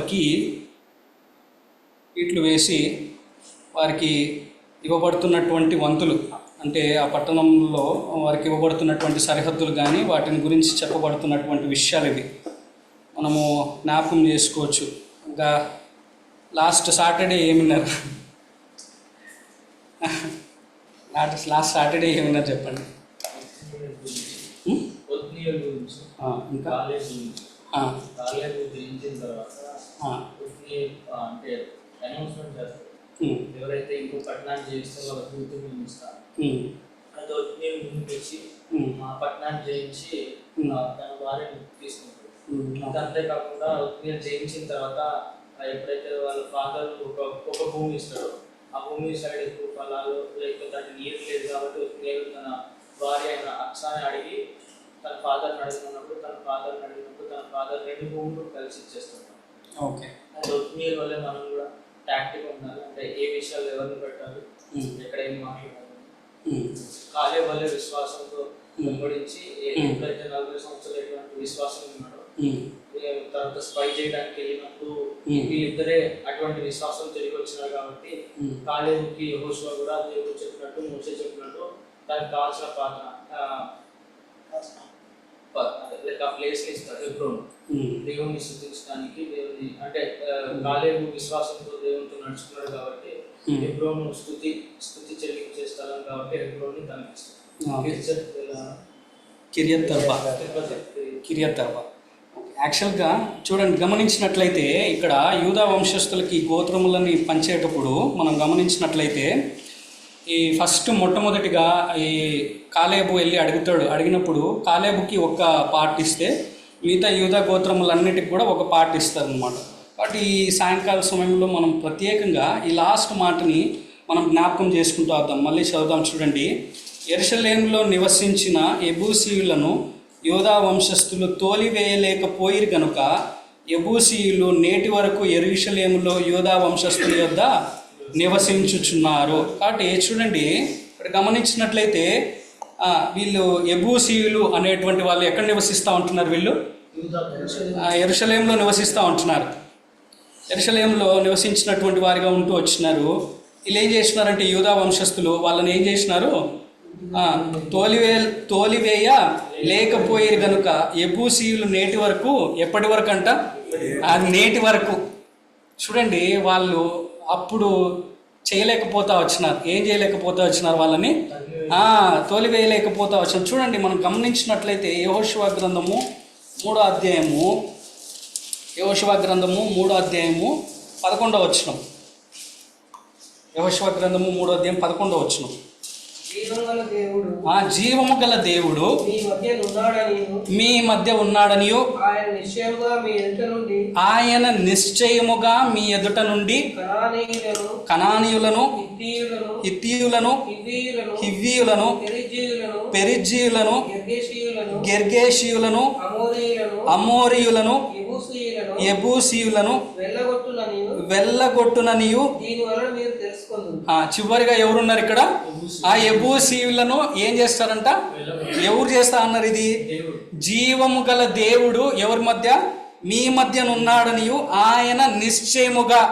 వంశస్థులకి ఈట్లు వేసి వారికి ఇవ్వబడుతున్నటువంటి వంతులు అంటే ఆ పట్టణంలో వారికి ఇవ్వబడుతున్నటువంటి సరిహద్దులు కానీ వాటిని గురించి చెప్పబడుతున్నటువంటి విషయాలు ఇవి. మనము జ్ఞాపకం చేసుకోవచ్చు. ఇంకా లాస్ట్ సాటర్డే ఏమిన్నారు? లాస్ట్ లాస్ట్ సాటర్డే ఏమిన్నారు చెప్పండి. ఇంకా? అంటే అనౌన్స్మెంట్ చేస్తారు. ఎవరైతే ఇంకో పట్టణాన్ని జయిస్తే వాళ్ళకి గుర్తింపు ఇస్తారు అది ఒత్నీయులు ముందుకు వచ్చి మా పట్టణాన్ని. ఆ, తన భార్యను తీసుకుంటారు అంతేకాకుండా ఒత్నీయులు జయించిన తర్వాత ఎప్పుడైతే వాళ్ళ ఫాదర్ ఒక ఒక భూమి ఇస్తాడో ఆ భూమి సైడ్ ఎక్కువ ఫలాలు లేకపోతే అంటే నీరు లేదు కాబట్టి ఒత్నీయులు తన భార్య అయిన అక్సాని అడిగి తన ఫాదర్ని అడిగినప్పుడు తన ఫాదర్ని అడిగినప్పుడు తన ఫాదర్ రెండు భూములు కలిసి ఇచ్చేస్తుంటారు ఓకే. అది ఒత్నీయుల వల్లే మనం కూడా టాక్టిక్ ఉండాలి. అంటే ఏ విషయాలు ఎవరిని పెట్టాలి? ఎక్కడ ఏం మాట్లాడాలి కాలే వల్లే విశ్వాసంతో. వెంబడించి. ఎప్పుడైతే నలభై సంవత్సరాలు ఎటువంటి విశ్వాసం ఉన్నాడో తర్వాత స్పై చేయడానికి వెళ్ళినప్పుడు. వీళ్ళిద్దరే అటువంటి విశ్వాసం తిరిగి వచ్చినారు కాబట్టి కాలేజీకి యెహోషువ కూడా దేవుడు చెప్పినట్టు మోసే చెప్పినట్టు దానికి కావాల్సిన పాత్ర లైక్ ఆ ప్లేస్ ఇస్తాడు ఉం, దేవుని స్థుతించడానికి దేవుని అంటే ఆ, కాలేబు విశ్వాసంతో దేవునితో నడుచుకున్నాడు కాబట్టి. హెబ్రోను స్థుతి స్థుతి చెల్లించే స్థలం కాబట్టి హెబ్రోన్ని తనకి ఇస్తాడు ఓకే. కిర్చత్ వెళ్ళ- కిరియత్ తర్బా కిరియత్ తర్బా యాక్చువల్గా చూడండి గమనించినట్లయితే ఇక్కడ యూదా వంశస్థులకి గోత్రములని పంచేటప్పుడు మనం గమనించినట్లయితే ఈ ఫస్ట్ మొట్టమొదటిగా ఈ కాలేబు వెళ్ళి అడుగుతాడు. అడిగినప్పుడు కాలేబుకి ఒక పార్ట్ ఇస్తే మిగతా యూదా గోత్రములన్నిటికి కూడా ఒక పార్ట్ ఇస్తారు అనమాట కాబట్టి ఈ సాయంకాల సమయంలో మనం ప్రత్యేకంగా ఈ లాస్ట్ మాటని మనం జ్ఞాపకం చేసుకుంటూ వద్దాం. మళ్ళీ చదువుదాం చూడండి. ఎరుసలేంలో నివసించిన ఎబూసీయులను యోధా వంశస్థులు తోలివేయలేకపోయిరు గనుక ఎబూసీయులు నేటి వరకు ఎరుషలేములో యోధా వంశస్థుల యొద్ద నివసించుచున్నారు. కాబట్టి చూడండి ఇక్కడ గమనించినట్లయితే వీళ్ళు ఎబూసీయులు అనేటువంటి వాళ్ళు ఎక్కడ నివసిస్తూ ఉంటున్నారు వీళ్ళు? ఆ, ఎరుషలేంలో నివసిస్తూ ఉంటున్నారు. ఎరుషలేంలో నివసించినటువంటి వారిగా ఉంటూ వచ్చినారు. వీళ్ళు ఏం చేసినారంటే యూదా వంశస్థులు వాళ్ళని ఏం చేసినారు? తోలివే తోలివేయ లేకపోయేరు గనుక ఎబూసీయులు నేటి వరకు ఎప్పటి వరకు అంట? నేటి వరకు. చూడండి వాళ్ళు అప్పుడు చేయలేకపోతా వచ్చినారు. ఏం చేయలేకపోతా వచ్చినారు వాళ్ళని? తోలివేయలేకపోతా వచ్చినారు. చూడండి మనం గమనించినట్లయితే యహోశివ గ్రంథము మూడో అధ్యాయము యహోశివ గ్రంథము మూడో అధ్యాయము పదకొండవ వచ్చినం యహోశివ గ్రంథము మూడో అధ్యాయం పదకొండవ వచ్చినాం ఆ జీవము గల దేవుడు మీ మధ్య ఉన్నాడని ఆయన నిశ్చయముగా మీ ఎదుట నుండి కణానీయులను హివ్వీయులను హివ్వీయులను పెరిజీయులను గెర్గేషీయులను అమోరీయులను ఎబూసీయులను తెలుసుకుందు ఆ, చివరిగా ఎవరున్నారు ఇక్కడ? ఆ ఎబూసీయులను ఏం చేస్తారంట? ఎవరు చేస్తా అన్నారు ఇది? జీవము గల దేవుడు ఎవరి మధ్య? మీ మధ్యనున్నాడనియు ఆయన నిశ్చయముగా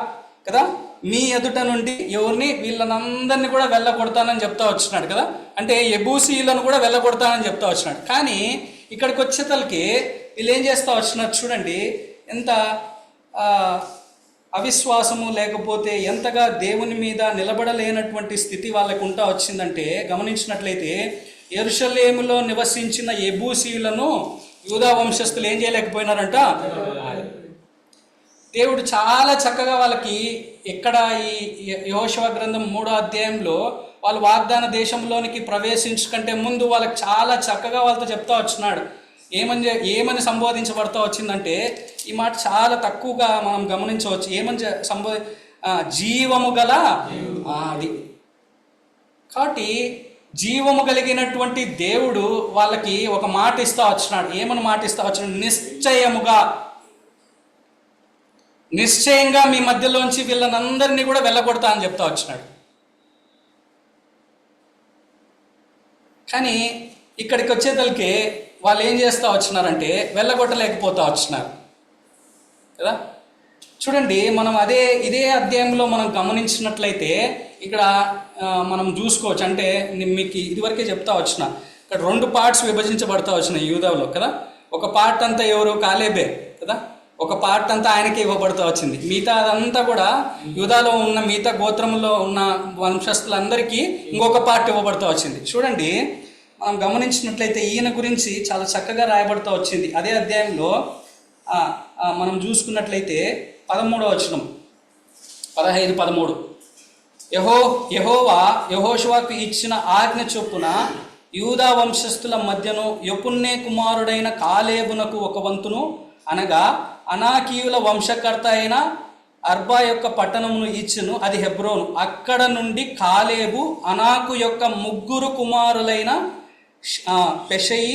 కదా? మీ ఎదుట నుండి ఎవరిని? వీళ్ళనందరినీ కూడా వెళ్ళగొడతానని చెప్తా వచ్చినాడు కదా? అంటే ఎబూసీలను కూడా వెళ్ళగొడతానని చెప్తా వచ్చినాడు. కానీ ఇక్కడికి వచ్చేతలకి వీళ్ళు ఏం చేస్తా వచ్చినారు చూడండి. ఎంత ఆ, అవిశ్వాసము లేకపోతే ఎంతగా దేవుని మీద నిలబడలేనటువంటి స్థితి వాళ్ళకు ఉంటా వచ్చిందంటే గమనించినట్లయితే ఎరుషలేములో నివసించిన ఎబూసీయులను యూదా వంశస్థులు ఏం చేయలేకపోయినారంట? దేవుడు చాలా చక్కగా వాళ్ళకి ఇక్కడ ఈ యోశవ గ్రంథం మూడో అధ్యాయంలో వాళ్ళు వాగ్దాన దేశంలోనికి ప్రవేశించుకంటే ముందు వాళ్ళకి చాలా చక్కగా వాళ్ళతో చెప్తా వచ్చినాడు. ఏమని ఏమని సంబోధించబడతా వచ్చిందంటే ఈ మాట చాలా తక్కువగా మనం గమనించవచ్చు. ఏమని సంబో జీవము గల అది కాబట్టి జీవము కలిగినటువంటి దేవుడు వాళ్ళకి ఒక మాట ఇస్తా వచ్చినాడు. ఏమని మాట ఇస్తా వచ్చినాడు? నిశ్చయముగా. నిశ్చయంగా మీ మధ్యలోంచి వీళ్ళనందరినీ కూడా వెళ్ళగొడతా అని చెప్తా వచ్చినాడు. కానీ ఇక్కడికి వచ్చేతలకి వాళ్ళు ఏం చేస్తా వచ్చినారంటే వెళ్ళగొట్టలేకపోతా వచ్చినారు. కదా? చూడండి మనం అదే ఇదే అధ్యాయంలో మనం గమనించినట్లయితే ఇక్కడ మనం చూసుకోవచ్చు. అంటే మీకు ఇదివరకే చెప్తా వచ్చిన. ఇక్కడ రెండు పార్ట్స్ విభజించబడతా వచ్చినాయి యూదాలో కదా? ఒక పార్ట్ అంతా ఎవరు? కాలేబే కదా? ఒక పార్ట్ అంతా ఆయనకి ఇవ్వబడుతూ వచ్చింది. మిగతా అదంతా కూడా యూదాలో ఉన్న మిగతా గోత్రంలో ఉన్న వంశస్థులందరికీ ఇంకొక పార్ట్ ఇవ్వబడుతూ వచ్చింది. చూడండి మనం గమనించినట్లయితే ఈయన గురించి చాలా చక్కగా రాయబడుతూ వచ్చింది. అదే అధ్యాయంలో మనం చూసుకున్నట్లయితే పదమూడవ వచనం. పదహైదు పదమూడు. యహో యహోవా యహోషువాకు ఇచ్చిన ఆజ్ఞ చొప్పున యూదా వంశస్థుల మధ్యను యపున్నే కుమారుడైన కాలేబునకు ఒక వంతును అనగా అనాకీయుల వంశకర్త అయిన అర్బా యొక్క పట్టణమును ఇచ్చును. అది హెబ్రోను. అక్కడ నుండి కాలేబు అనాకు యొక్క ముగ్గురు కుమారులైన పెషయి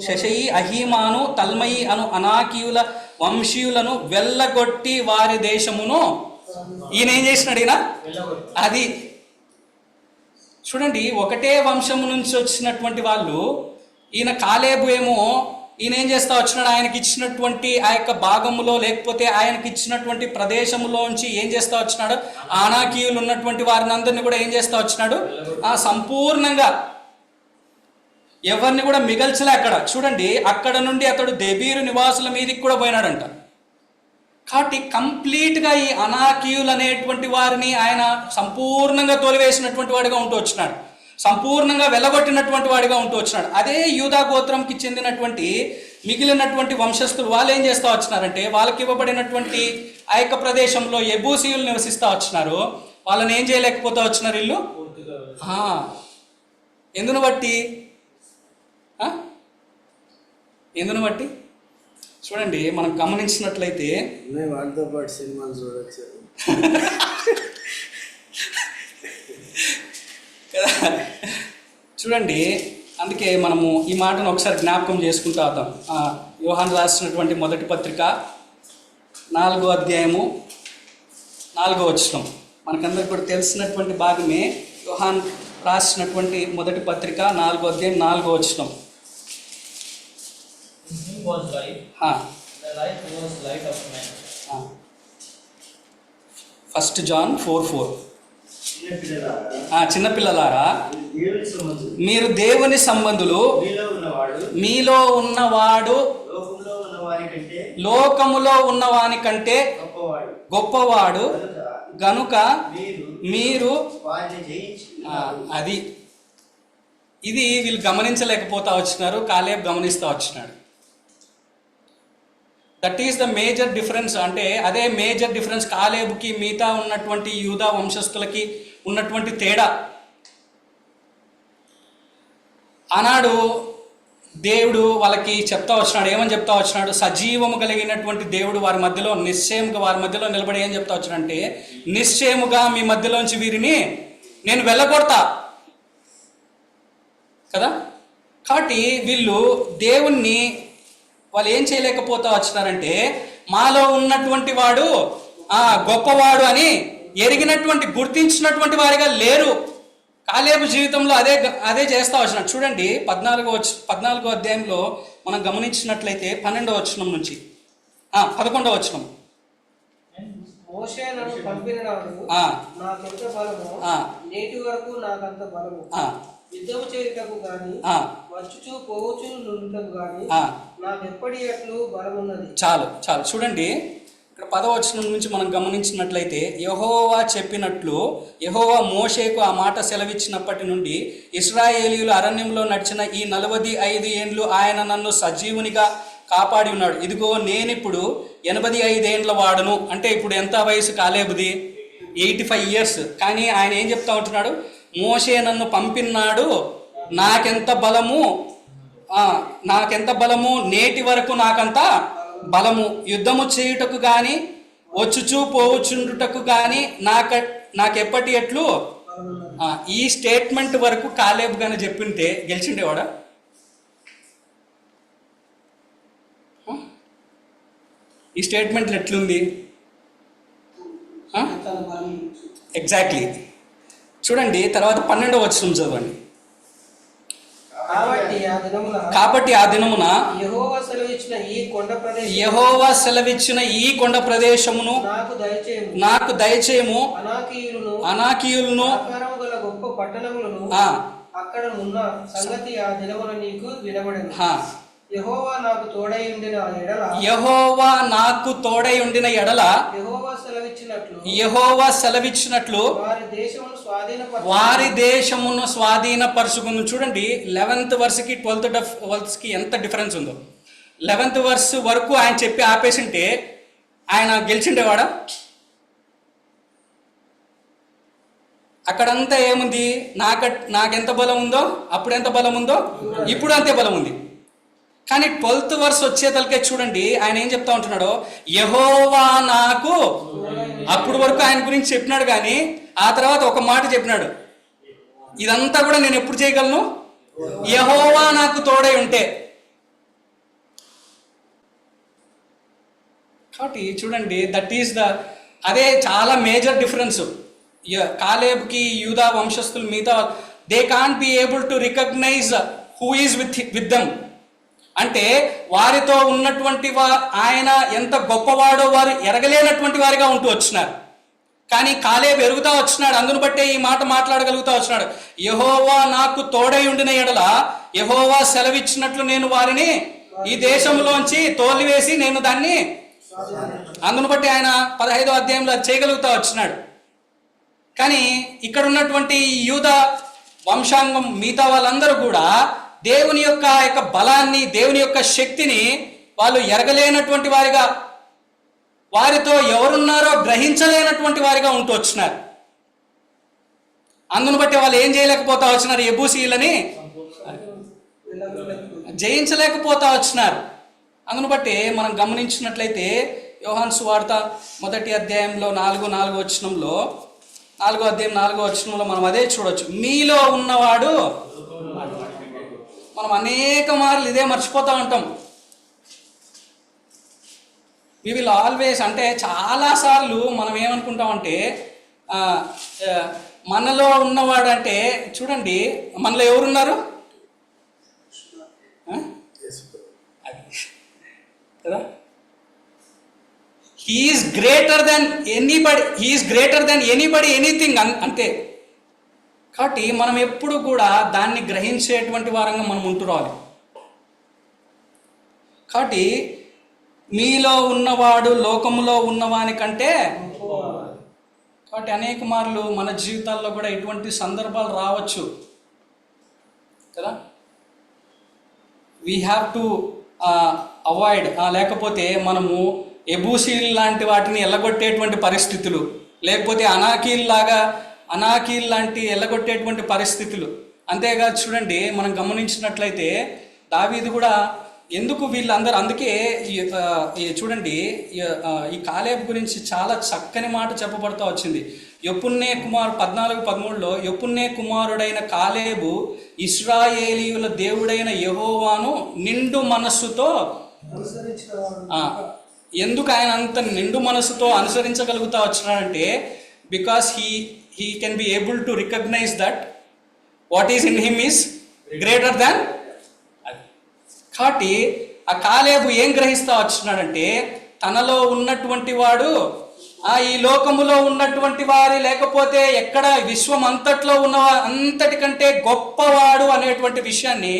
శశయి అహీమాను తల్మయి అను అనాకీయుల వంశీయులను వెళ్ళగొట్టి వారి దేశమును ఈయన ఏం చేసినాడు ఈయన? అది చూడండి ఒకటే వంశము నుంచి వచ్చినటువంటి వాళ్ళు ఈయన కాలేబు ఏమో ఈయన ఏం చేస్తా వచ్చినాడు? ఆయనకి ఇచ్చినటువంటి ఆ యొక్క భాగములో లేకపోతే ఆయనకి ఇచ్చినటువంటి ప్రదేశములోంచి ఏం చేస్తా వచ్చినాడు? ఆనాకీయులు ఉన్నటువంటి వారిని అందరినీ కూడా ఏం చేస్తా వచ్చినాడు? ఆ సంపూర్ణంగా ఎవరిని కూడా మిగల్చలే అక్కడ. చూడండి అక్కడ నుండి అతడు దెబీరు నివాసుల మీదకి కూడా పోయినాడంట. కాబట్టి కంప్లీట్గా ఈ అనాకీయులు అనేటువంటి వారిని ఆయన సంపూర్ణంగా తోలివేసినటువంటి వాడిగా ఉంటూ వచ్చినాడు. సంపూర్ణంగా వెళ్ళగొట్టినటువంటి వాడిగా ఉంటూ వచ్చినాడు. అదే యూదా గోత్రంకి చెందినటువంటి మిగిలినటువంటి వంశస్థులు వాళ్ళు ఏం చేస్తూ వచ్చినారంటే వాళ్ళకి ఇవ్వబడినటువంటి ఆ యొక్క ప్రదేశంలో ఎబూసీయులు నివసిస్తూ వచ్చినారు. వాళ్ళని ఏం చేయలేకపోతూ వచ్చినారు ఇల్లు ఎందును బట్టి? ఎందును బట్టి చూడండి మనం గమనించినట్లయితే వాటితో పాటు సినిమాలు చూడొచ్చు. కదా చూడండి అందుకే మనము ఈ మాటను ఒకసారి జ్ఞాపకం చేసుకుంటూ వద్దాం ఆ, యోహాన్ రాసినటువంటి మొదటి పత్రిక నాలుగో అధ్యాయము నాలుగో వచనం. మనకందరికి కూడా తెలిసినటువంటి భాగమే యోహాన్ రాసినటువంటి మొదటి పత్రిక నాలుగో అధ్యాయం నాలుగో వచనం. Was life, ఆ, the life was light of men. ఆ. ఫస్ట్ జాన్ ఫోర్ ఫోర్ చిన్నపిల్లలారా మీరు దేవుని సంబంధులు. మీలో ఉన్నవాడు. లోకములో ఉన్నవాని కంటే గొప్పవాడు. గనుక మీరు అది. ఇది వీళ్ళు గమనించలేకపోతా వచ్చినారు కాలేబ్ గమనిస్తూ వచ్చినాడు. That is the major difference అంటే అదే మేజర్ డిఫరెన్స్ కాలేబుకి మిగతా ఉన్నటువంటి యూదా వంశస్థులకి ఉన్నటువంటి తేడా. ఆనాడు దేవుడు వాళ్ళకి చెప్తా వచ్చినాడు ఏమని చెప్తా వచ్చినాడు? సజీవము కలిగినటువంటి దేవుడు వారి మధ్యలో నిశ్చయముగా వారి మధ్యలో నిలబడి ఏం చెప్తా వచ్చినంటే నిశ్చయముగా మీ మధ్యలోంచి వీరిని నేను వెళ్ళగొడతా. కదా? కాబట్టి వీళ్ళు దేవుణ్ణి వాళ్ళు ఏం చేయలేకపోతా వచ్చినారంటే మాలో ఉన్నటువంటి వాడు ఆ గొప్పవాడు అని ఎరిగినటువంటి గుర్తించినటువంటి వారిగా లేరు. కాలేబు జీవితంలో అదే అదే చేస్తా వచ్చినాడు. చూడండి పద్నాలుగో వచ్చ పద్నాలుగో అధ్యాయంలో మనం గమనించినట్లయితే పన్నెండవ వచనం నుంచి. ఆ, పదకొండవ వచనం. నేటి వరకు నాకంత బలము. యుద్ధము చేయుటకు గాని వచ్చుచు పోవచ్చు నుండటకు గాని ఆ. నాకెప్పటి ఎట్లు బలమున్నది. చాలు చాలు. చూడండి ఇక్కడ పదవచనం నుంచి మనం గమనించినట్లయితే యహోవా చెప్పినట్లు యహోవా మోషేకు ఆ మాట సెలవిచ్చినప్పటి నుండి ఇస్రాయేలీయులు అరణ్యంలో నడిచిన ఈ నలవది ఐదు ఏండ్లు ఆయన నన్ను సజీవునిగా కాపాడి ఉన్నాడు. ఇదిగో నేనిప్పుడు ఎనభై ఐదేండ్ల వాడును. అంటే ఇప్పుడు ఎంత వయసు కాలేబుది? Eighty five years. కానీ ఆయన ఏం చెప్తా ఉంటున్నాడు? మోషే నన్ను పంపినాడు నాకెంత బలము? నాకెంత బలము? నేటి వరకు నాకంత బలము. యుద్ధము చేయుటకు గాని వచ్చుచూ పోవచుండుటకు గాని నాక నాకెప్పటి ఎట్లు? ఈ స్టేట్మెంట్ వరకు కాలేబు గాని చెప్పింటే గెలిచిండేవాడా? ఈ స్టేట్మెంట్లు ఎట్లుంది? ఎగ్జాక్ట్లీ చూడండి తర్వాత పన్నెండవ వచనం చదవండి. కాబట్టి ఆ దినమున యెహోవా సెలవిచ్చిన ఈ కొండ ప్రదేశం యెహోవా సెలవిచ్చిన ఈ కొండ ప్రదేశమును నాకు దయచేయము. నాకు దయచేయము. అనాకీయులను గొప్ప పట్టణములను అక్కడ ఉన్న సంగతి ఆ దినమున నీకు వినబడింది. యెహోవా నాకు తోడై ఉండిన ఎడల యెహోవా నాకు తోడై ఉండిన ఎడల యెహోవా సెలవిచ్చినట్లు యెహోవా సెలవిచ్చినట్లు వారి దేశమును స్వాధీనపరచు వారి దేశమును స్వాధీనపరుచుకుని. చూడండి లెవెన్త్ వర్స్కి ట్వెల్త్ వర్స్కి ఎంత డిఫరెన్స్ ఉందో. లెవెన్త్ వర్స్ వరకు ఆయన చెప్పి ఆపేసింటే ఆయన గెలిచిండేవాడా? అక్కడంతా ఏముంది? నాక నాకెంత బలం ఉందో? అప్పుడు ఎంత బలం ఉందో? ఇప్పుడు అంతే బలం ఉంది. కానీ ట్వెల్త్ వర్స్ వచ్చేతలకే చూడండి ఆయన ఏం చెప్తా ఉంటున్నాడో? యహోవా నాకు అప్పుడు వరకు ఆయన గురించి చెప్పినాడు కానీ ఆ తర్వాత ఒక మాట చెప్పినాడు. ఇదంతా కూడా నేను ఎప్పుడు చేయగలను? యహోవా నాకు తోడై ఉంటే. కాబట్టి చూడండి దట్ ఈస్ ద అదే చాలా మేజర్ డిఫరెన్స్ కాలేబ్కి యూదా వంశస్థులు మిగతా they can't be able to recognise who is with with them అంటే వారితో ఉన్నటువంటి వా ఆయన ఎంత గొప్పవాడో వారు ఎరగలేనటువంటి వారిగా ఉంటూ వచ్చినారు. కానీ కాలే పెరుగుతా వచ్చినాడు అందును బట్టే ఈ మాట మాట్లాడగలుగుతా వచ్చినాడు. యహోవా నాకు తోడై ఉండిన ఎడల యహోవా సెలవిచ్చినట్లు నేను వారిని ఈ దేశంలోంచి తోలివేసి నేను దాన్ని అందును బట్టి ఆయన పదహైదో అధ్యాయంలో చేయగలుగుతా వచ్చినాడు. కానీ ఇక్కడ ఉన్నటువంటి యూద వంశాంగం మిగతా వాళ్ళందరూ కూడా దేవుని యొక్క యొక్క బలాన్ని దేవుని యొక్క శక్తిని వాళ్ళు ఎరగలేనటువంటి వారిగా వారితో ఎవరున్నారో గ్రహించలేనటువంటి వారిగా ఉంటూ వచ్చినారు. అందును బట్టి వాళ్ళు ఏం చేయలేకపోతా వచ్చినారు? ఎబూసీలని జయించలేకపోతా వచ్చినారు. అందును బట్టి మనం గమనించినట్లయితే యోహాన్ సువార్త మొదటి అధ్యాయంలో నాలుగు నాలుగు వచనంలో నాలుగో అధ్యాయం నాలుగో వచనంలో మనం అదే చూడొచ్చు. మీలో ఉన్నవాడు మనం అనేక మార్లు ఇదే మర్చిపోతూ ఉంటాం. వి విల్ ఆల్వేస్ అంటే చాలాసార్లు మనం ఏమనుకుంటామంటే మనలో ఉన్నవాడు అంటే చూడండి మనలో ఎవరున్నారు? కదా? He's greater then anybody he's greater then anybody anything అంతే. కాబట్టి మనం ఎప్పుడు కూడా దాన్ని గ్రహించేటువంటి వారంగా మనం ఉంటురాలి కాబట్టి మీలో ఉన్నవాడు లోకంలో ఉన్నవాని కంటే కాబట్టి అనేక మార్లు మన జీవితాల్లో కూడా ఎటువంటి సందర్భాలు రావచ్చు. కదా? వీ హ్యావ్ టు అవాయిడ్ లేకపోతే మనము ఎబూసీల్ లాంటి వాటిని ఎల్లగొట్టేటువంటి పరిస్థితులు లేకపోతే అనాకీల్ లాగా అనాకీల్ లాంటి ఎల్లగొట్టేటువంటి పరిస్థితులు. అంతేకాదు చూడండి మనం గమనించినట్లయితే దావీదు కూడా ఎందుకు వీళ్ళందరూ అందుకే చూడండి ఈ, కాలేబ్ గురించి చాలా చక్కని మాట చెప్పబడుతూ వచ్చింది. ఎప్పున్నే కుమార్ పద్నాలుగు పదమూడులో ఎప్పున్నే కుమారుడైన కాలేబు ఇస్రాయేలీయుల దేవుడైన యహోవాను నిండు మనస్సుతో ఎందుకు ఆయన అంత నిండు మనసుతో అనుసరించగలుగుతా వచ్చినాడంటే because he he can be able to recognise that what is in him is greater than కాబట్టి ఆ కాలేబు ఏం గ్రహిస్తా వచ్చినాడంటే తనలో ఉన్నటువంటి వాడు ఆ ఈ లోకములో ఉన్నటువంటి వారి లేకపోతే ఎక్కడ విశ్వం అంతట్లో ఉన్న అంతటికంటే గొప్పవాడు అనేటువంటి విషయాన్ని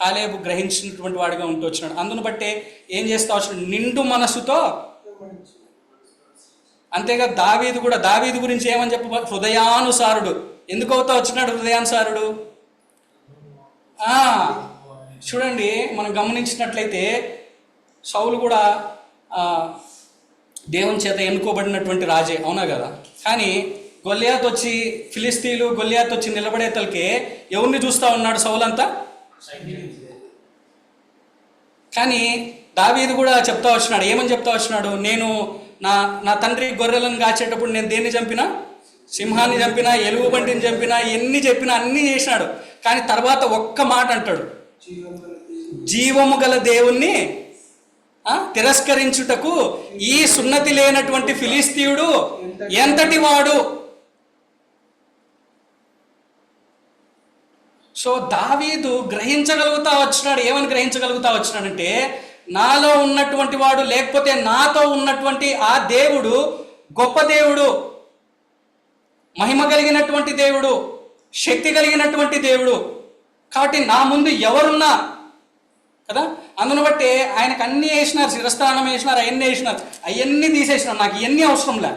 కాలేబు గ్రహించినటువంటి వాడిగా ఉంటూ వచ్చినాడు. అందును బట్టే ఏం చేస్తా వచ్చినాడు? నిండు మనసుతో అంతేగా దావీదు కూడా దావీదు గురించి ఏమని చెప్ప? హృదయానుసారుడు. ఎందుకు అవుతా వచ్చినాడు హృదయానుసారుడు? చూడండి మనం గమనించినట్లయితే సౌలు కూడా దేవుని చేత ఎన్నుకోబడినటువంటి రాజే అవునా కదా? కానీ గొల్లియాత్ వచ్చి ఫిలిస్తీన్లు గొల్లియాత్ వచ్చి నిలబడేతలకే ఎవరిని చూస్తా ఉన్నాడు సౌలంతా? కానీ దావీదు కూడా చెప్తా వచ్చినాడు. ఏమని చెప్తా వచ్చినాడు? నేను నా నా తండ్రి గొర్రెలను కాచేటప్పుడు నేను దేన్ని చంపినా? సింహాన్ని చంపినా ఎలుగు బంటిని చంపినా ఎన్ని చెప్పినా అన్నీ చేసినాడు. కానీ తర్వాత ఒక్క మాట అంటాడు. జీవము గల దేవుణ్ణి ఆ, తిరస్కరించుటకు ఈ సున్నతి లేనటువంటి ఫిలిస్తీయుడు ఎంతటి వాడు? సో దావీదు గ్రహించగలుగుతా వచ్చినాడు. ఏమని గ్రహించగలుగుతా వచ్చినాడంటే నాలో ఉన్నటువంటి వాడు లేకపోతే నాతో ఉన్నటువంటి ఆ దేవుడు గొప్ప దేవుడు మహిమ కలిగినటువంటి దేవుడు శక్తి కలిగినటువంటి దేవుడు. కాబట్టి నా ముందు ఎవరున్నా కదా? అందును బట్టి ఆయనకు అన్నీ వేసినారు శిరస్థానం వేసినారు అవన్నీ వేసినారు. అవన్నీ తీసేసినారు. నాకు ఇవన్నీ అవసరం లే.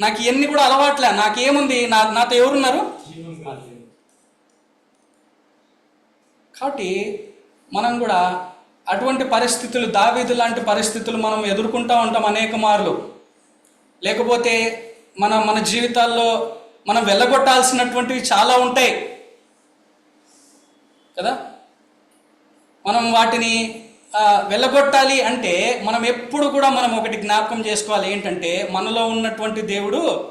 నాకు ఇవన్నీ కూడా అలవాట్లే నాకేముంది? నా నాతో ఎవరున్నారు? కాబట్టి మనం కూడా అటువంటి పరిస్థితులు దావీదు లాంటి పరిస్థితులు మనం ఎదుర్కొంటూ ఉంటాం అనేక మార్లు. లేకపోతే మన మన జీవితాల్లో మనం వెళ్ళగొట్టాల్సినటువంటివి చాలా ఉంటాయి. కదా? మనం వాటిని వెళ్ళగొట్టాలి అంటే మనం ఎప్పుడు కూడా మనం ఒకటి జ్ఞాపకం చేసుకోవాలి. ఏంటంటే మనలో ఉన్నటువంటి దేవుడు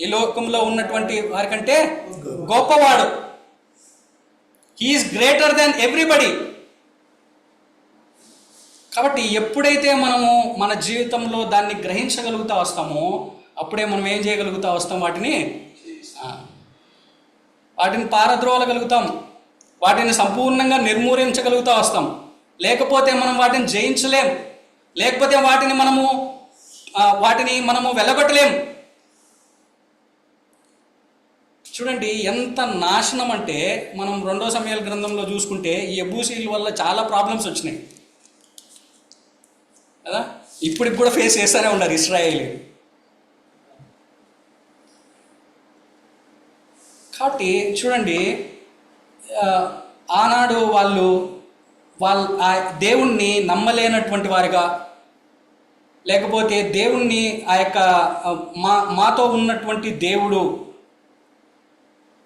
ఈ లోకంలో ఉన్నటువంటి వారికంటే గొప్పవాడు. హీఈస్ గ్రేటర్ దెన్ ఎవ్రీబడి కాబట్టి ఎప్పుడైతే మనము మన జీవితంలో దాన్ని గ్రహించగలుగుతా వస్తామో అప్పుడే మనం ఏం చేయగలుగుతా వస్తాం? వాటిని వాటిని పారద్రోలగలుగుతాం. వాటిని సంపూర్ణంగా నిర్మూలించగలుగుతా వస్తాం. లేకపోతే మనం వాటిని జయించలేం. లేకపోతే వాటిని మనము వాటిని మనము వెళ్ళగొట్టలేం చూడండి ఎంత నాశనం అంటే మనం రెండో సమయాల గ్రంథంలో చూసుకుంటే ఈ ఎబూసీల వల్ల చాలా ప్రాబ్లమ్స్ వచ్చినాయి. కదా? ఇప్పుడు కూడా ఫేస్ చేస్తూనే ఉన్నారు ఇస్రాయేల్. కాబట్టి చూడండి ఆనాడు వాళ్ళు వాళ్ళ ఆ దేవుణ్ణి నమ్మలేనటువంటి వారిగా లేకపోతే దేవుణ్ణి ఆ యొక్క మా మాతో ఉన్నటువంటి దేవుడు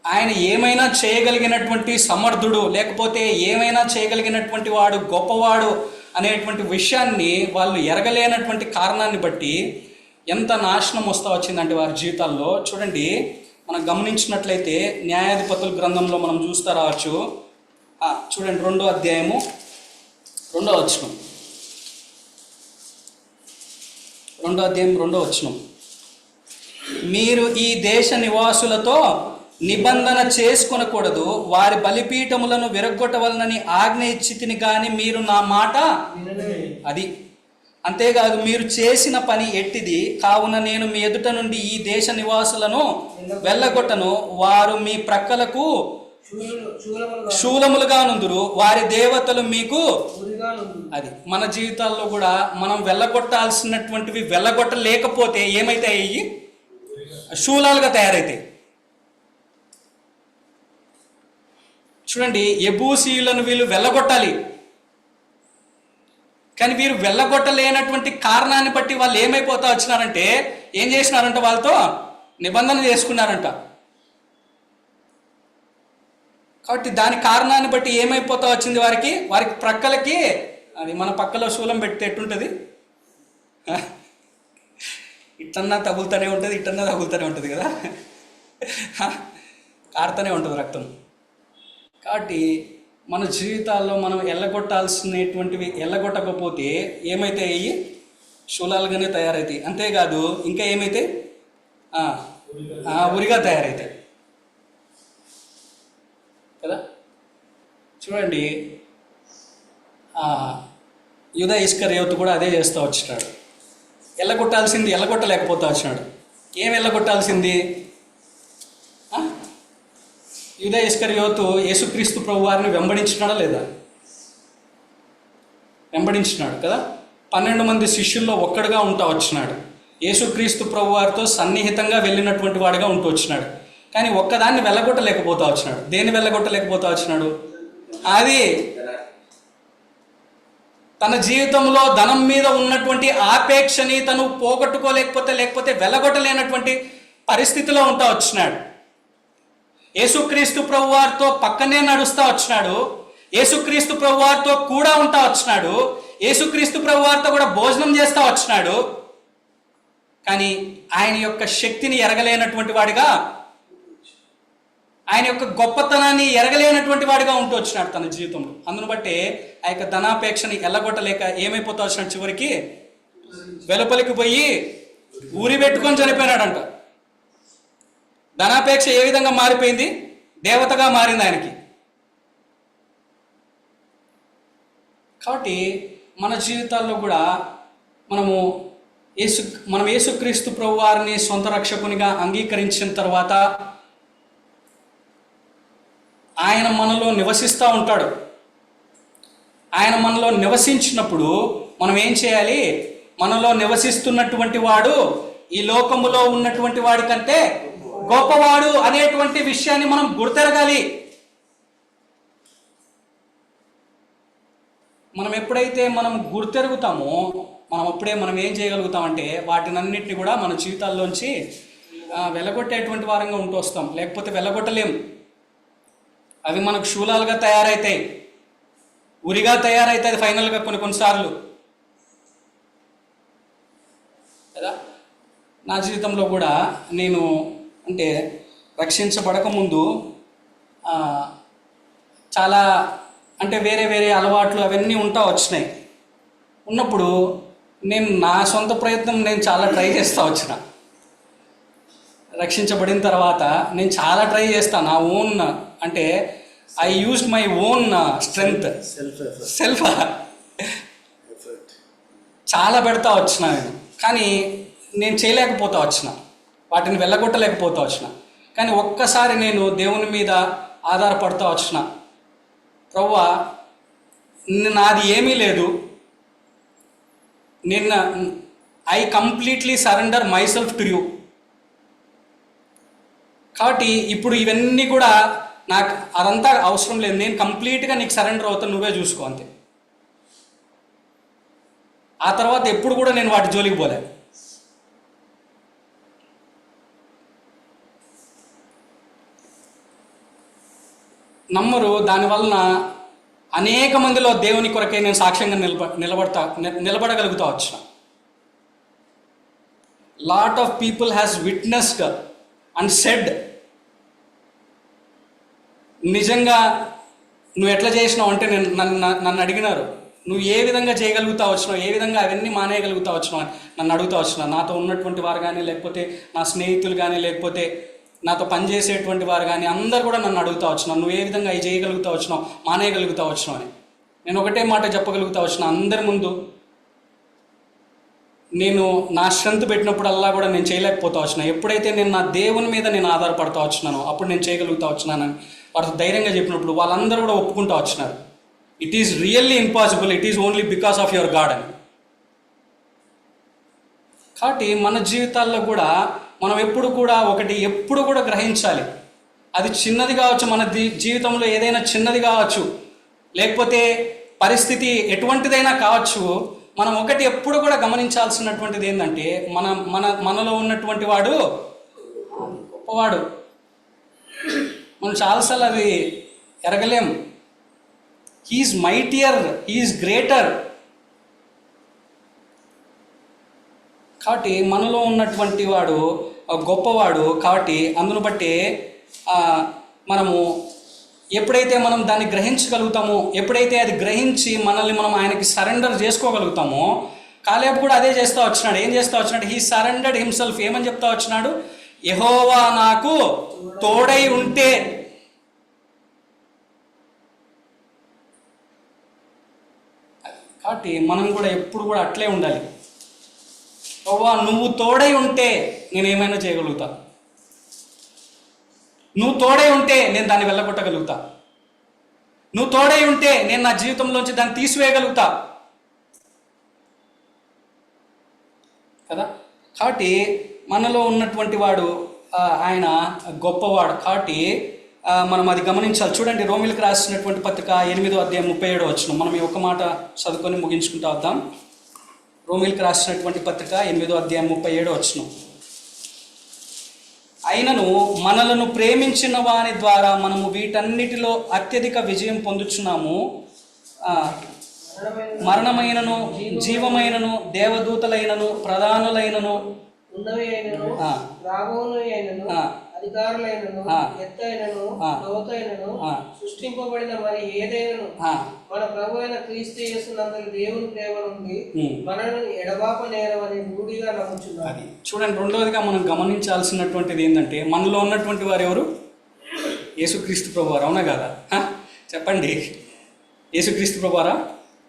ఆయన ఏమైనా చేయగలిగినటువంటి సమర్థుడు లేకపోతే ఏమైనా చేయగలిగినటువంటి వాడు గొప్పవాడు అనేటువంటి విషయాన్ని వాళ్ళు ఎరగలేనటువంటి కారణాన్ని బట్టి ఎంత నాశనం వస్తా వచ్చిందంటే వారి జీవితాల్లో. చూడండి మనం గమనించినట్లయితే న్యాయాధిపతుల గ్రంథంలో మనం చూస్తా రావచ్చు. చూడండి రెండో అధ్యాయము రెండో వచనం. రెండో అధ్యాయం రెండో వచనం. మీరు ఈ దేశ నివాసులతో నిబంధన చేసుకొనకూడదు. వారి బలిపీఠములను విరగొట్టవలనని ఆజ్ఞ ఇచ్చి తిని కానీ మీరు నా మాట అది. అంతేకాదు మీరు చేసిన పని ఎట్టిది? కావున నేను మీ ఎదుట నుండి ఈ దేశ నివాసులను వెళ్ళగొట్టను. వారు మీ ప్రక్కలకు శూలములుగా నుందురు. వారి దేవతలు మీకు అది. మన జీవితాల్లో కూడా మనం వెళ్ళగొట్టాల్సినటువంటివి వెళ్ళగొట్టలేకపోతే ఏమైతాయి? ఇవి? శూలాలుగా తయారైతాయి. చూడండి ఎబూసీయులను వీళ్ళు వెళ్ళగొట్టాలి. కానీ వీరు వెళ్ళగొట్టలేనటువంటి కారణాన్ని బట్టి వాళ్ళు ఏమైపోతా వచ్చినారంటే ఏం చేసినారంట వాళ్ళతో? నిబంధన చేసుకున్నారంట. కాబట్టి దాని కారణాన్ని బట్టి ఏమైపోతా వచ్చింది వారికి? వారికి ప్రక్కలకి అది మన పక్కలో శూలం పెడితే ఎట్టుంటుంది? ఇట్టన్నా తగులుతూనే ఉంటుంది ఇట్టన్నా తగులుతూనే ఉంటుంది కదా? కారుతూనే ఉంటుంది రక్తం. కాబట్టి మన జీవితాల్లో మనం ఎల్లగొట్టాల్సినటువంటివి ఎల్లగొట్టకపోతే ఏమైతే అయ్యి శూలాలుగానే తయారవుతాయి అంతేకాదు ఇంకా ఏమైతే? ఉరిగా తయారవుతాయి కదా? చూడండి. యుధ ఇస్కర్ యువత కూడా అదే చేస్తూ వచ్చినాడు. ఎల్లగొట్టాల్సింది ఎల్లగొట్టలేకపోతా వచ్చినాడు. ఏం ఎల్లగొట్టాల్సింది? యుధ ఇస్కర్ యేసుక్రీస్తు ప్రభు వారిని వెంబడించినాడా లేదా? వెంబడించినాడు కదా? పన్నెండు మంది శిష్యుల్లో ఒక్కడుగా ఉంటా వచ్చినాడు. యేసుక్రీస్తు ప్రభు వారితో సన్నిహితంగా వెళ్ళినటువంటి వాడిగా ఉంటూ వచ్చినాడు. కానీ ఒక్కదాన్ని వెళ్ళగొట్టలేకపోతా వచ్చినాడు. దేన్ని వెళ్ళగొట్టలేకపోతా వచ్చినాడు? అది తన జీవితంలో ధనం మీద ఉన్నటువంటి ఆపేక్షని తను పోగొట్టుకోలేకపోతే లేకపోతే వెళ్ళగొట్టలేనటువంటి పరిస్థితిలో ఉంటా వచ్చినాడు. యేసుక్రీస్తు ప్రభువారితో పక్కనే నడుస్తూ వచ్చినాడు. యేసుక్రీస్తు ప్రభువారితో కూడా ఉంటా వచ్చినాడు. యేసుక్రీస్తు ప్రభువారితో కూడా భోజనం చేస్తూ వచ్చినాడు. కానీ ఆయన యొక్క శక్తిని ఎరగలేనటువంటి వాడిగా ఆయన యొక్క గొప్పతనాన్ని ఎరగలేనటువంటి వాడిగా ఉంటూ వచ్చినాడు తన జీవితంలో. అందును బట్టి ఆ యొక్క ధనాపేక్షని ఎల్లగొట్టలేక ఏమైపోతా వచ్చినాడు చివరికి? వెలుపలికి పోయి ఊరి పెట్టుకొని చనిపోయినాడంట. ధనాపేక్ష ఏ విధంగా మారిపోయింది? దేవతగా మారింది ఆయనకి. కాబట్టి మన జీవితాల్లో కూడా మనము యేసు మనం యేసుక్రీస్తు ప్రభు వారిని సొంత రక్షకునిగా అంగీకరించిన తర్వాత ఆయన మనలో నివసిస్తూ ఉంటాడు. ఆయన మనలో నివసించినప్పుడు మనం ఏం చేయాలి? మనలో నివసిస్తున్నటువంటి వాడు ఈ లోకములో ఉన్నటువంటి వాడి కంటే గొప్పవాడు అనేటువంటి విషయాన్ని మనం గుర్తెరగాలి. మనం ఎప్పుడైతే మనం గుర్తెరుగుతామో మనం అప్పుడే మనం ఏం చేయగలుగుతామంటే వాటినన్నింటినీ కూడా మన జీవితాల్లోంచి వెలగొట్టేటువంటి వారంగా ఉంటూ వస్తాం. లేకపోతే వెలగొట్టలేం. అవి మనకు శూలాలుగా తయారవుతాయి ఉరిగా తయారవుతుంది ఫైనల్గా కొన్ని కొన్నిసార్లు. కదా? నా జీవితంలో కూడా నేను అంటే రక్షించబడక ముందు ఆ, చాలా అంటే వేరే వేరే అలవాట్లు అవన్నీ ఉంటా వచ్చినాయి. ఉన్నప్పుడు నేను నా సొంత ప్రయత్నం నేను చాలా ట్రై చేస్తూ వచ్చిన. రక్షించబడిన తర్వాత నేను చాలా ట్రై చేస్తాను నా ఓన్ అంటే I use my own strength. Self చాలా పెడతా వచ్చిన నేను. కానీ నేను చేయలేకపోతా వచ్చిన. వాటిని వెళ్ళగొట్టలేకపోతూ వచ్చిన. కానీ ఒక్కసారి నేను దేవుని మీద ఆధారపడుతూ వచ్చిన. ప్రవ్వా నాది ఏమీ లేదు. నిన్న I completely surrender myself to you కాబట్టి ఇప్పుడు ఇవన్నీ కూడా నాకు అదంతా అవసరం లేదు. నేను కంప్లీట్గా నీకు సరెండర్ అవుతాను నువ్వే చూసుకో అంతే. ఆ తర్వాత ఎప్పుడు కూడా నేను వాటి జోలికి పోలేను నమ్మరు. దానివలన అనేక మందిలో దేవుని కొరకే నేను సాక్ష్యంగా నిలబ నిలబడతా నిలబడగలుగుతా వచ్చిన lot of people has witnessed and said నిజంగా నువ్వు ఎట్లా చేసినావు? అంటే నేను నన్ను నన్ను అడిగినారు. నువ్వు ఏ విధంగా చేయగలుగుతా వచ్చినావు? ఏ విధంగా అవన్నీ మానేయగలుగుతా వచ్చినావు? నన్ను అడుగుతా వచ్చినా. నాతో ఉన్నటువంటి వారు కానీ లేకపోతే నా స్నేహితులు కానీ లేకపోతే నాతో పనిచేసేటువంటి వారు కానీ అందరు కూడా నన్ను అడుగుతా వచ్చినావు. నువ్వు ఏ విధంగా అవి చేయగలుగుతా వచ్చినావు? మానేయగలుగుతా వచ్చినావు అని. నేను ఒకటే మాట చెప్పగలుగుతా వచ్చిన అందరి ముందు నేను నా స్ట్రెంత్ పెట్టినప్పుడల్లా కూడా నేను చేయలేకపోతా వచ్చిన. ఎప్పుడైతే నేను నా దేవుని మీద నేను ఆధారపడతా వచ్చినానో అప్పుడు నేను చేయగలుగుతా వచ్చినానని వారితో ధైర్యంగా చెప్పినప్పుడు వాళ్ళందరూ కూడా ఒప్పుకుంటా వచ్చినారు. It is really impossible it is only because of your God అని. కాబట్టి మన జీవితాల్లో కూడా మనం ఎప్పుడు కూడా ఒకటి ఎప్పుడు కూడా గ్రహించాలి. అది చిన్నది కావచ్చు మన జీవితంలో ఏదైనా చిన్నది కావచ్చు. లేకపోతే పరిస్థితి ఎటువంటిదైనా కావచ్చు. మనం ఒకటి ఎప్పుడు కూడా గమనించాల్సినటువంటిది ఏంటంటే మన మన మనలో ఉన్నటువంటి వాడు గొప్పవాడు. మనం చాలాసార్లు అది ఎరగలేం. హీఈస్ మైటియర్ హీఈస్ గ్రేటర్ కాబట్టి మనలో ఉన్నటువంటి వాడు గొప్పవాడు కాబట్టి అందును బట్టి మనము ఎప్పుడైతే మనం దాన్ని గ్రహించగలుగుతామో ఎప్పుడైతే అది గ్రహించి మనల్ని మనం ఆయనకి సరెండర్ చేసుకోగలుగుతామో కాలేపు కూడా అదే చేస్తూ వచ్చినాడు. ఏం చేస్తూ వచ్చినాడు? He surrendered himself. ఏమని చెప్తా వచ్చినాడు? యహోవా నాకు తోడై ఉంటే. కాబట్టి మనం కూడా ఎప్పుడు కూడా అట్లే ఉండాలి. ప్రభా నువ్వు తోడై ఉంటే నేను ఏమైనా చేయగలుగుతా? నువ్వు తోడై ఉంటే నేను దాన్ని వెళ్ళగొట్టగలుగుతా. నువ్వు తోడై ఉంటే నేను నా జీవితంలోంచి దాన్ని తీసివేయగలుగుతా. కదా? కాబట్టి మనలో ఉన్నటువంటి వాడు ఆయన గొప్పవాడు. కాబట్టి మనం అది గమనించాలి. చూడండి రోమిలకు రాసినటువంటి పత్రిక ఎనిమిదో అధ్యాయం ముప్పై ఏడో వచ్చిన మనం ఈ ఒక్క మాట చదువుకొని ముగించుకుంటా వద్దాం. రోమిలకు రాసినటువంటి పత్రిక ఎనిమిదో అధ్యాయం ముప్పై ఏడో వచ్చిన అయినను మనలను ప్రేమించిన వారి ద్వారా మనము వీటన్నిటిలో అత్యధిక విజయం పొందుచున్నాము. మరణమైనను జీవమైనను దేవదూతలైనను ప్రధానులైనను అధికారులైనను. ఎత్తైనను. లోతైనను. సృష్టింపబడిన మరి ఏదైనను మన ప్రభు అయిన క్రీస్తు యేసునందరి దేవుని ప్రేమ నుండి ఉమ్. మనల్ని ఎడబాప నేరమని రూఢిగా నమ్ముచున్నాను అది చూడండి రెండవదిగా మనం గమనించాల్సినటువంటిది ఏంటంటే మనలో ఉన్నటువంటి వారు ఎవరు యేసుక్రీస్తు ప్రభువారు అవునా కదా? చెప్పండి యేసుక్రీస్తు ప్రభువారా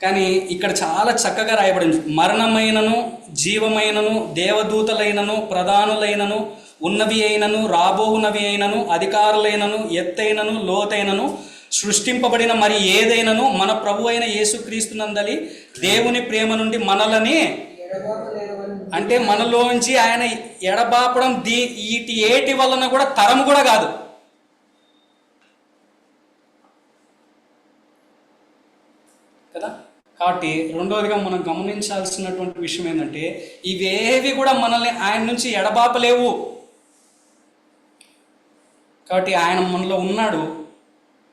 కానీ ఇక్కడ చాలా చక్కగా రాయబడింది మరణమైనను జీవమైనను దేవదూతలైనను ప్రధానులైనను ఉన్నవి అయినను రాబోవునవి అయినను అధికారులైనను ఎత్తైనను లోతైనను సృష్టింపబడిన మరి ఏదైనను మన ప్రభు అయిన యేసుక్రీస్తునందలి దేవుని ప్రేమ నుండి మనలని అంటే మనలోంచి ఆయన ఎడబాపడం దీ ఈటి ఏటి వలన కూడా తరం కూడా కాదు. కదా? కాబట్టి రెండవదిగా మనం గమనించాల్సినటువంటి విషయం ఏంటంటే ఇవేవి కూడా మనల్ని ఆయన నుంచి ఎడబాపలేవు. కాబట్టి ఆయన మనలో ఉన్నాడు.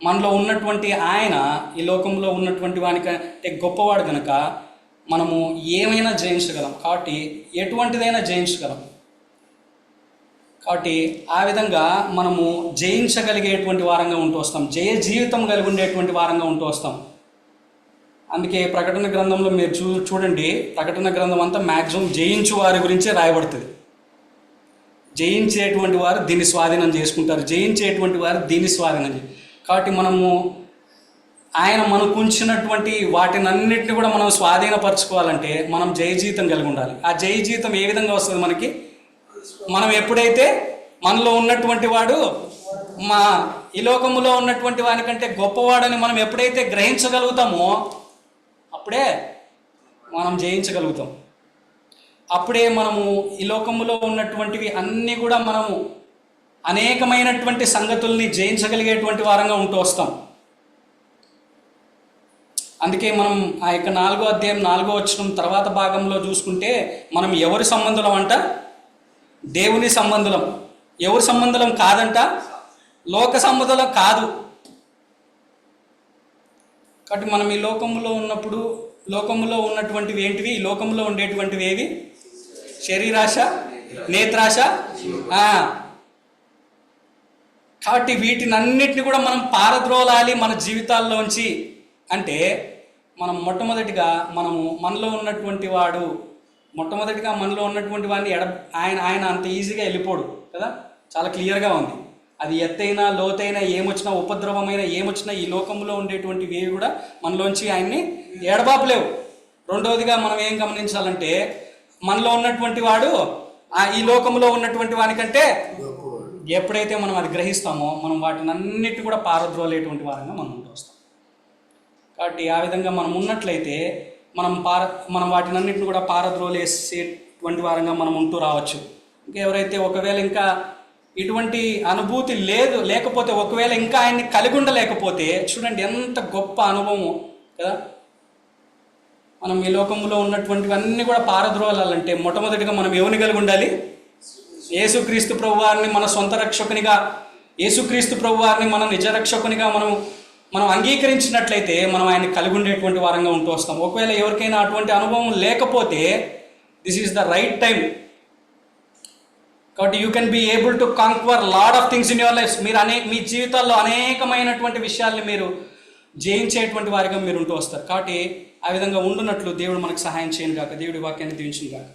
మనలో ఉన్నటువంటి ఆయన ఈ లోకంలో ఉన్నటువంటి వానికంటే గొప్పవాడు కనుక మనము ఏమైనా జయించగలం. కాబట్టి ఎటువంటిదైనా జయించగలం. కాబట్టి ఆ విధంగా మనము జయించగలిగేటువంటి వారంగా ఉంటూ వస్తాం. జయ జీవితం కలిగి ఉండేటువంటి వారంగా ఉంటూ వస్తాం. అందుకే ప్రకటన గ్రంథంలో మీరు చూ చూడండి. ప్రకటన గ్రంథం అంతా మ్యాక్సిమం జయించు వారి గురించే రాయబడుతుంది. జయించేటువంటి వారు దీన్ని స్వాధీనం చేసుకుంటారు. జయించేటువంటి వారు దీన్ని స్వాధీనం కాబట్టి మనము ఆయన మనకు ఉంచినటువంటి వాటినన్నిటిని కూడా మనం స్వాధీనపరచుకోవాలంటే మనం జయ జీవితం కలిగి ఉండాలి. ఆ జయ జీవితం ఏ విధంగా వస్తుంది మనకి? మనం ఎప్పుడైతే మనలో ఉన్నటువంటి వాడు మా ఈ లోకములో ఉన్నటువంటి వానికంటే గొప్పవాడని మనం ఎప్పుడైతే గ్రహించగలుగుతామో అప్పుడే మనం జయించగలుగుతాం. అప్పుడే మనము ఈ లోకంలో ఉన్నటువంటివి అన్నీ కూడా మనము అనేకమైనటువంటి సంగతుల్ని జయించగలిగేటువంటి వారంగా ఉంటూ వస్తాం. అందుకే మనం ఆ యొక్క నాలుగో అధ్యాయం నాలుగో వచ్చిన తర్వాత భాగంలో చూసుకుంటే మనం ఎవరి సంబంధులం అంట? దేవుని సంబంధులం. ఎవరి సంబంధులం కాదంట? లోక సంబంధులం కాదు. కాబట్టి మనం ఈ లోకంలో ఉన్నప్పుడు లోకంలో ఉన్నటువంటివి ఏంటివి? ఈ లోకంలో ఉండేటువంటివి ఏవి? శరీరాశ నేత్రాశ కాబట్టి వీటినన్నిటిని కూడా మనం పారద్రోలాలి మన జీవితాల్లోంచి అంటే మనం మొట్టమొదటిగా మనము మనలో ఉన్నటువంటి వాడు మొట్టమొదటిగా మనలో ఉన్నటువంటి వాడిని ఎడ ఆయన ఆయన అంత ఈజీగా వెళ్ళిపోడు కదా? చాలా క్లియర్గా ఉంది. అది ఎత్తైనా లోతైనా ఏమొచ్చినా ఉపద్రవమైన ఏమొచ్చినా ఈ లోకంలో ఉండేటువంటివి వేవి కూడా మనలోంచి ఆయన్ని ఎడబాపలేవు రెండవదిగా మనం ఏం గమనించాలంటే మనలో ఉన్నటువంటి వాడు ఆ ఈ లోకంలో ఉన్నటువంటి వానికంటే ఎప్పుడైతే మనం అది గ్రహిస్తామో మనం వాటిని అన్నిటి కూడా పారద్రోలేటువంటి వారంగా మనం ఉంటూ వస్తాం. కాబట్టి ఆ విధంగా మనం ఉన్నట్లయితే మనం పార మనం వాటిని అన్నింటిని కూడా పారద్రోలేసేటువంటి వారంగా మనం ఉంటూ రావచ్చు. ఇంకా ఎవరైతే ఒకవేళ ఇంకా ఇటువంటి అనుభూతి లేదు లేకపోతే ఒకవేళ ఇంకా ఆయన్ని కలిగి ఉండలేకపోతే చూడండి ఎంత గొప్ప అనుభవం కదా? మనం ఈ లోకంలో ఉన్నటువంటివన్నీ కూడా పారద్రోలాలంటే మొట్టమొదటిగా మనం ఎవరిని కలిగి ఉండాలి? యేసుక్రీస్తు ప్రభువారిని మన సొంత రక్షకునిగా యేసుక్రీస్తు ప్రభువారిని మన నిజ రక్షకునిగా మనం మనం అంగీకరించినట్లయితే మనం ఆయన కలిగి ఉండేటువంటి వారంగా ఉంటూ వస్తాం. ఒకవేళ ఎవరికైనా అటువంటి అనుభవం లేకపోతే this is the right time కాబట్టి you can be able to conquer lot of things in your life మీరు అనే మీ జీవితాల్లో అనేకమైనటువంటి విషయాల్ని మీరు జయించేటువంటి వారిగా మీరు ఉంటూ వస్తారు. కాబట్టి ఆ విధంగా ఉండునట్లు దేవుడు మనకు సహాయం చేయను కాక దేవుడి వాక్యాన్ని దీవించును కాక